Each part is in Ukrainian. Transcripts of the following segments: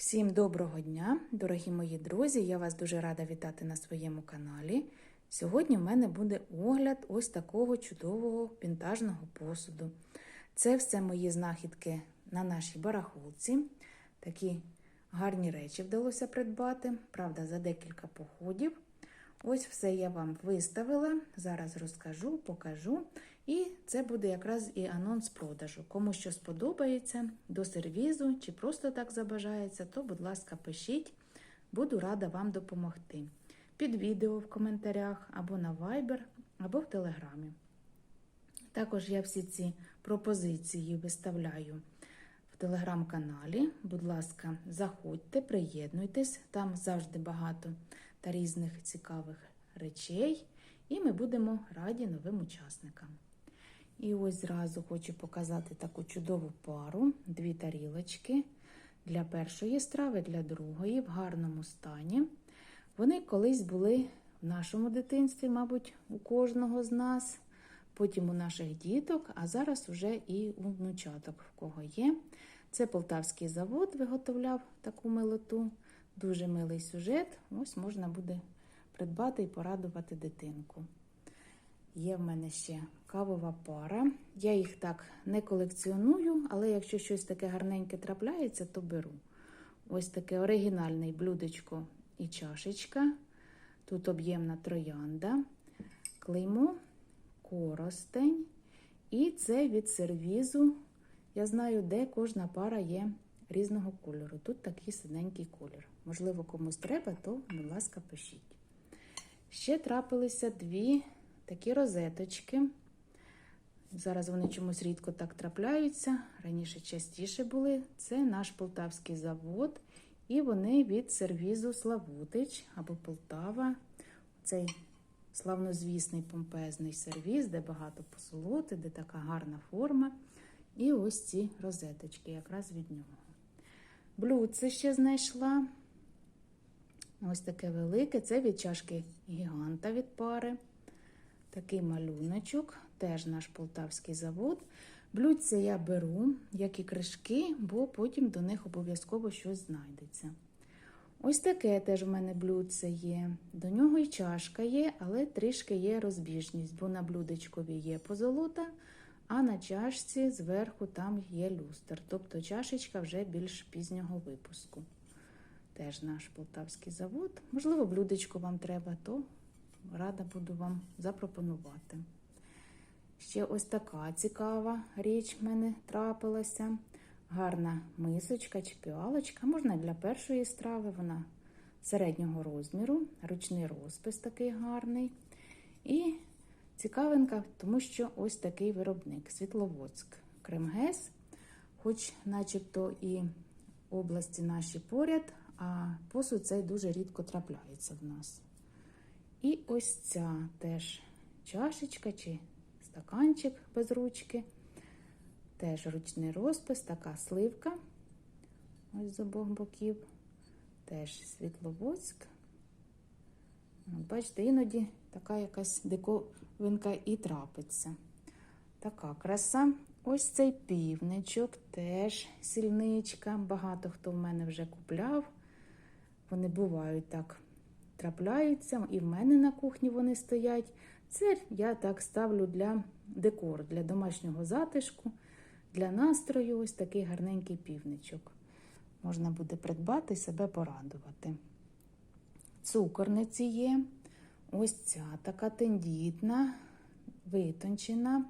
Всім доброго дня, дорогі мої друзі! Я вас дуже рада вітати на своєму каналі. Сьогодні в мене буде огляд ось такого чудового вінтажного посуду. Це все мої знахідки на нашій барахолці. Такі гарні речі вдалося придбати, правда, за декілька походів. Ось все я вам виставила. Зараз розкажу, покажу. І це буде якраз і анонс продажу. Кому що сподобається до сервізу чи просто так забажається, то, будь ласка, пишіть. Буду рада вам допомогти. Під відео в коментарях або на Viber, або в Телеграмі. Також я всі ці пропозиції виставляю в телеграм-каналі. Будь ласка, заходьте, приєднуйтесь, там завжди багато та різних цікавих речей, і ми будемо раді новим учасникам. І ось зразу хочу показати таку чудову пару, дві тарілочки для першої страви, для другої в гарному стані. Вони колись були в нашому дитинстві, мабуть, у кожного з нас, потім у наших діток, а зараз уже і у внучаток, в кого є. Це полтавський завод виготовляв таку милоту. Дуже милий сюжет. Ось можна буде придбати і порадувати дитинку. Є в мене ще кавова пара. Я їх так не колекціоную, але якщо щось таке гарненьке трапляється, то беру. Ось таке оригінальне блюдечко і чашечка. Тут об'ємна троянда, клеймо, коростень. І це від сервізу. Я знаю, де кожна пара є різного кольору. Тут такий синенький колір. Можливо, комусь треба, то, будь ласка, пишіть. Ще трапилися дві такі розеточки. Зараз вони чомусь рідко так трапляються. Раніше частіше були. Це наш полтавський завод. І вони від сервізу Славутич або Полтава. Цей славнозвісний помпезний сервіз, де багато посолоти, де така гарна форма. І ось ці розеточки, якраз від нього. Блюдце ще знайшла. Ось таке велике. Це від чашки гіганта від пари. Такий малюночок, теж наш полтавський завод. Блюдце я беру, як і кришки, бо потім до них обов'язково щось знайдеться. Ось таке теж в мене блюдце є. До нього і чашка є, але трішки є розбіжність, бо на блюдечкові є позолота, а на чашці зверху там є люстр. Тобто чашечка вже більш пізнього випуску. Теж наш полтавський завод. Можливо, блюдечко вам треба, то рада буду вам запропонувати. Ще ось така цікава річ в мене трапилася. Гарна мисочка чи піалочка. Можна для першої страви, вона середнього розміру, ручний розпис такий гарний. І цікавинка, тому що ось такий виробник Світловодськ Кремгес, хоч начебто і області наші поряд, а посуд цей дуже рідко трапляється в нас. І ось ця теж чашечка чи стаканчик без ручки. Теж ручний розпис, така сливка. Ось з обох боків. Теж світловодськ. Бачите, іноді така якась диковинка і трапиться. Така краса. Ось цей півничок, теж сільничка. Багато хто в мене вже купляв. Вони бувають так трапляються, і в мене на кухні вони стоять. Це я так ставлю для декору, для домашнього затишку, для настрою ось такий гарненький півничок. Можна буде придбати і себе порадувати. Цукорниці є. Ось ця така тендітна, витончена,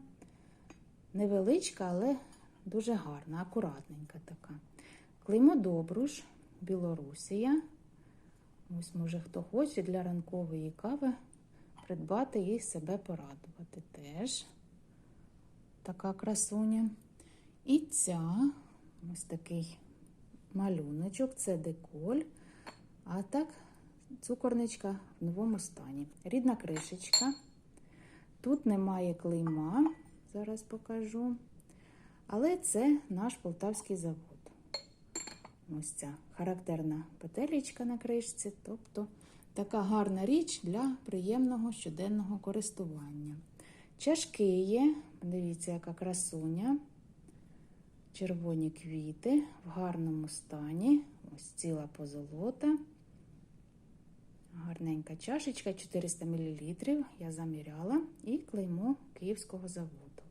невеличка, але дуже гарна, акуратненька така. Клеймо Добруш, Білорусія. Ось, може, хто хоче для ранкової кави придбати і себе порадувати теж. Така красуня. І ця ось такий малюночок, це деколь. А так, цукорничка в новому стані. Рідна кришечка. Тут немає клейма, зараз покажу. Але це наш полтавський завод. Ось ця характерна петелечка на кришці, тобто така гарна річ для приємного щоденного користування. Чашки є, дивіться, яка красуня. червоні квіти в гарному стані. Ось ціла позолота. Гарненька чашечка 400 мл. Я заміряла і клеймо Київського заводу.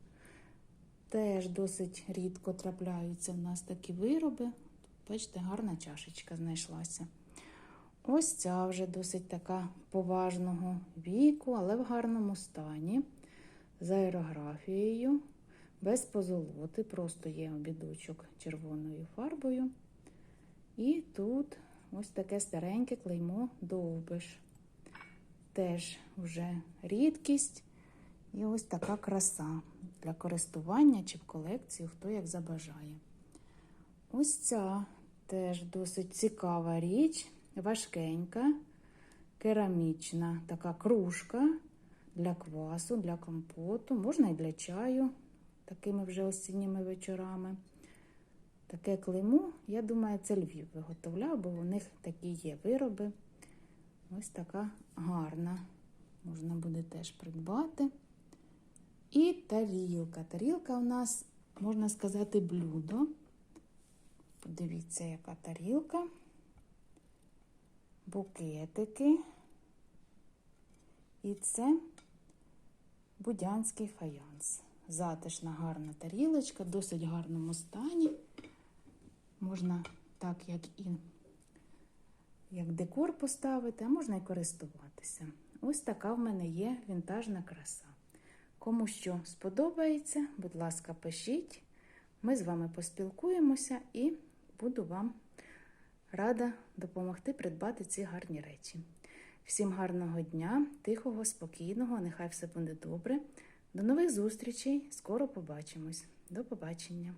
Теж досить рідко трапляються в нас такі вироби. Бачите, гарна чашечка знайшлася. Ось ця вже досить така поважного віку, але в гарному стані, з аерографією, без позолоти, просто є обідочок червоною фарбою. І тут ось таке стареньке клеймо довбиш. Теж вже рідкість і ось така краса для користування чи в колекцію, хто як забажає. Ось ця теж досить цікава річ, важкенька, керамічна така кружка для квасу, для компоту, можна і для чаю, такими вже осінніми вечорами. Таке клеймо, я думаю, це Львів виготовляв, бо у них такі є вироби. Ось така гарна. Можна буде теж придбати. І тарілка. Тарілка у нас, можна сказати, блюдо. Подивіться, яка тарілка. Букетики. І це будянський фаянс. Затишна гарна тарілочка, в досить гарному стані. Можна так, як і як декор поставити, а можна і користуватися. Ось така в мене є вінтажна краса. Кому що сподобається, будь ласка, пишіть. Ми з вами поспілкуємося і буду вам рада допомогти придбати ці гарні речі. Всім гарного дня, тихого, спокійного, нехай все буде добре. До нових зустрічей! Скоро побачимось. До побачення!